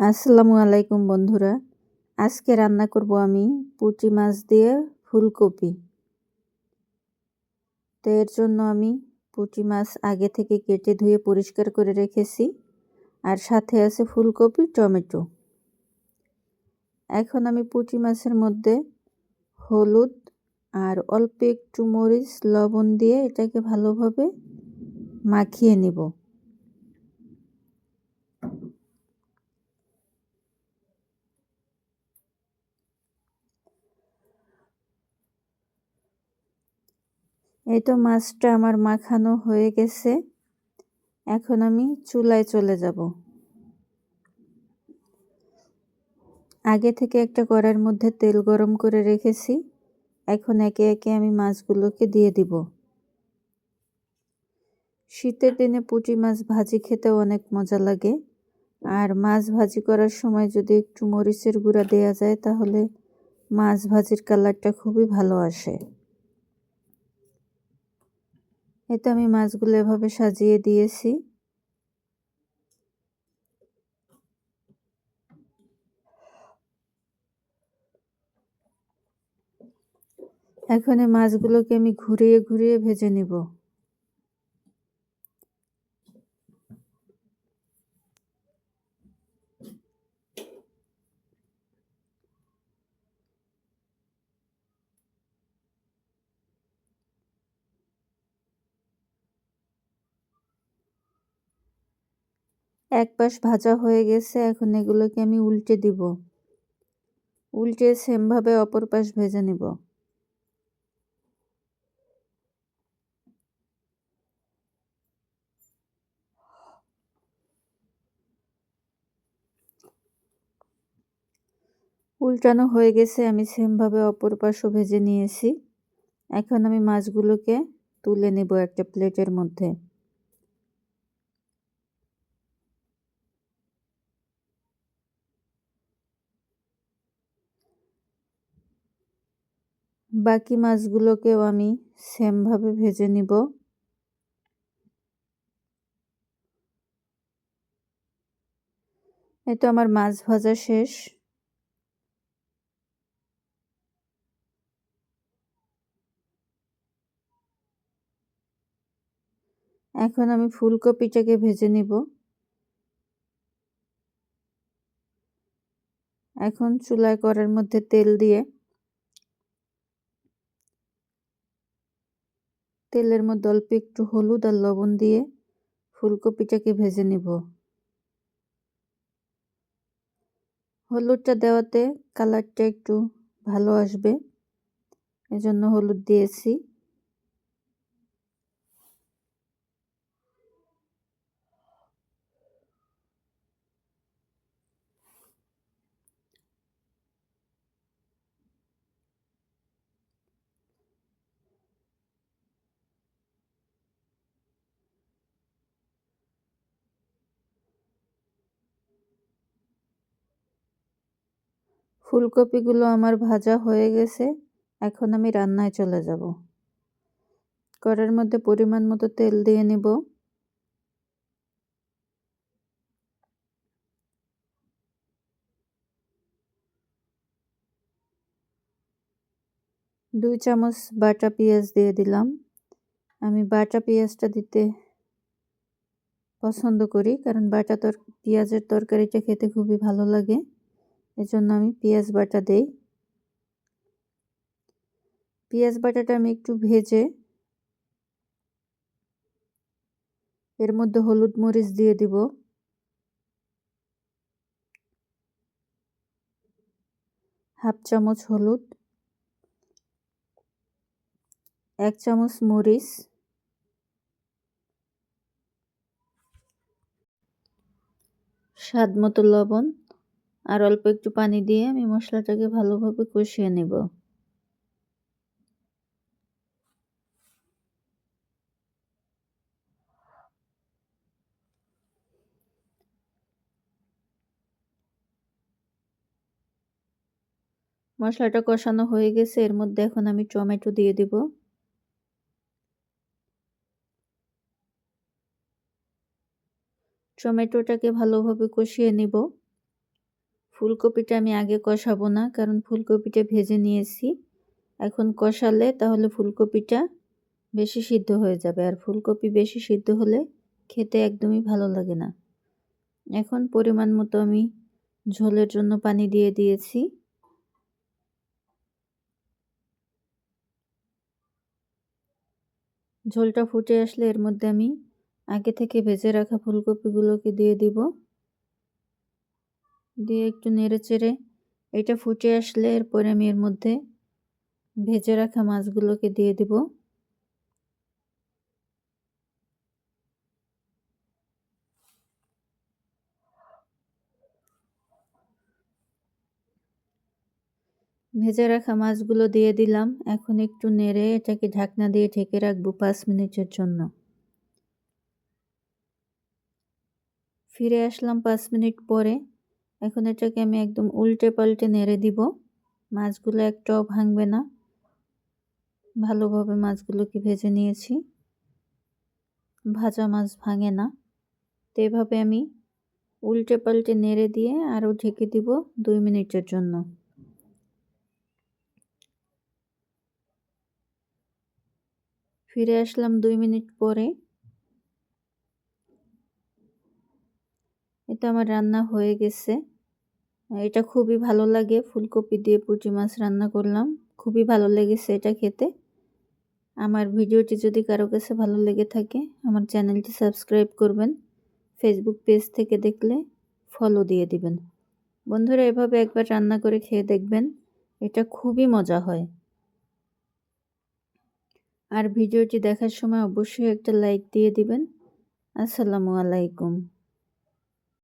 আসসালামু আলাইকুম বন্ধুরা। আজকে রান্না করব আমি পুঁটি মাছ দিয়ে ফুলকপি। তো এর জন্য আমি পুঁটি মাছ আগে থেকে কেটে ধুয়ে পরিষ্কার করে রেখেছি। আর সাথে আছে ফুলকপি, টমেটো। এখন আমি পুঁটি মাছের মধ্যে হলুদ আর অল্প একটু মরিচ, লবণ দিয়ে এটাকে ভালোভাবে মাখিয়ে নিব। এই তো মাছটা আমার মাখানো হয়ে গেছে। এখন আমি চুলায় চলে যাব। আগে থেকে একটা কড়ার মধ্যে তেল গরম করে রেখেছি। এখন একে একে আমি মাছগুলোকে দিয়ে দিব। শীতের দিনে পুঁটি মাছ ভাজি খেতে অনেক মজা লাগে। আর মাছ ভাজি করার সময় যদি একটু মরিচের গুঁড়া দেওয়া যায়, তাহলে মাছ ভাজির কালারটা খুবই ভালো আসে। এতে আমি মাছগুলো এভাবে সাজিয়ে দিয়েছি। এখন এই মাছগুলোকে আমি ঘুরিয়ে ঘুরিয়ে ভেজে নিব। এক পাশ ভাজা হয়ে গেছে, এখন এগুলোকে আমি উল্টে দিব। উল্টে সেমভাবে অপর পাশ ভেজে নিব। উল্টানো হয়ে গেছে, আমি সেমভাবে অপর পাশও ভেজে নিয়েছি। এখন আমি মাছগুলোকে তুলে নেব একটা প্লেটের মধ্যে। বাকি মাছগুলোকেও আমি সেমভাবে ভেজে নিব। এই তো আমার মাছ ভাজা শেষ। এখন আমি ফুলকপিটাকে ভেজে নিব। এখন চুলায় করার মধ্যে তেল দিয়ে তেলের মধ্যে অল্প একটু হলুদ আর লবণ দিয়ে ফুলকপিটাকে ভেজে নেব। হলুদটা দেওয়াতে কালারটা একটু ভালো আসবে, এজন্য হলুদ দিয়েছি। ফুলকপিগুলো আমার ভাজা হয়ে গেছে, এখন আমি রান্নায় চলে যাব। কড়ার মধ্যে পরিমাণ মতো তেল দিয়ে নিব। দুই চামচ বাটা পেঁয়াজ দিয়ে দিলাম। আমি বাটা পেঁয়াজটা দিতে পছন্দ করি, কারণ বাটা তর, পেঁয়াজের তরকারিটা খেতে খুবই ভালো লাগে। এজন্য আমি পেঁয়াজ বাটা দেই। পেঁয়াজ বাটাটা আমি একটু ভেজে এর মধ্যে হলুদ মরিচ দিয়ে দিব। হাফ চামচ হলুদ, এক চামচ মরিচ, স্বাদ মতো লবণ আর অল্প একটু পানি দিয়ে আমি মশলাটাকে ভালোভাবে কষিয়ে নেব। মশলাটা কষানো হয়ে গেছে, এর মধ্যে এখন আমি টমেটো দিয়ে দিব। টমেটোটাকে ভালোভাবে কষিয়ে নিব। ফুলকপিটা আমি আগে কষাবো না, কারণ ফুলকপিটা ভেজে নিয়েছি। এখন কষালে তাহলে ফুলকপিটা বেশি সিদ্ধ হয়ে যাবে, আর ফুলকপি বেশি সিদ্ধ হলে খেতে একদমই ভালো লাগে না। এখন পরিমাণ মতো আমি ঝোলের জন্য পানি দিয়ে দিয়েছি। ঝোলটা ফুটে আসলে এর মধ্যে আমি আগে থেকে ভেজে রাখা ফুলকপিগুলোকে দিয়ে দিব। দিয়ে একটু নেড়ে চেড়ে এটা ফুটে আসলে এরপরে আমি এর মধ্যে ভেজে রাখা মাছগুলোকে দিয়ে দিব। ভেজে রাখা মাছগুলো দিয়ে দিলাম। এখন একটু নেড়ে এটাকে ঢাকনা দিয়ে ঢেকে রাখব পাঁচ মিনিটের জন্য। ফিরে আসলাম পাঁচ মিনিট পরে। এখন এটাকে আমি একদম উল্টে পাল্টে নেড়ে দিব। মাছগুলো একটাও ভাঙবে না। ভালোভাবে মাছগুলোকে ভেজে নিয়েছি। ভাজা মাছ ভাঙে না। তো এভাবে আমি উল্টে পাল্টে নেড়ে দিয়ে আরও ঢেকে দিব দুই মিনিটের জন্য। ফিরে আসলাম দুই মিনিট পরে। এটা আমার রান্না হয়ে গেছে। এটা খুবই ভালো লাগে। ফুলকপি দিয়ে পুঁটি মাছ রান্না করলাম। খুবই ভালো লেগেছে এটা খেতে। আমার ভিডিওটি যদি কারও কাছে ভালো লেগে থাকে, আমার চ্যানেলটি সাবস্ক্রাইব করবেন। ফেসবুক পেজ থেকে দেখলে ফলো দিয়ে দিবেন। বন্ধুরা, এভাবে একবার রান্না করে খেয়ে দেখবেন, এটা খুবই মজা হয়। আর ভিডিওটি দেখার সময় অবশ্যই একটা লাইক দিয়ে দিবেন। আসসালামু আলাইকুম।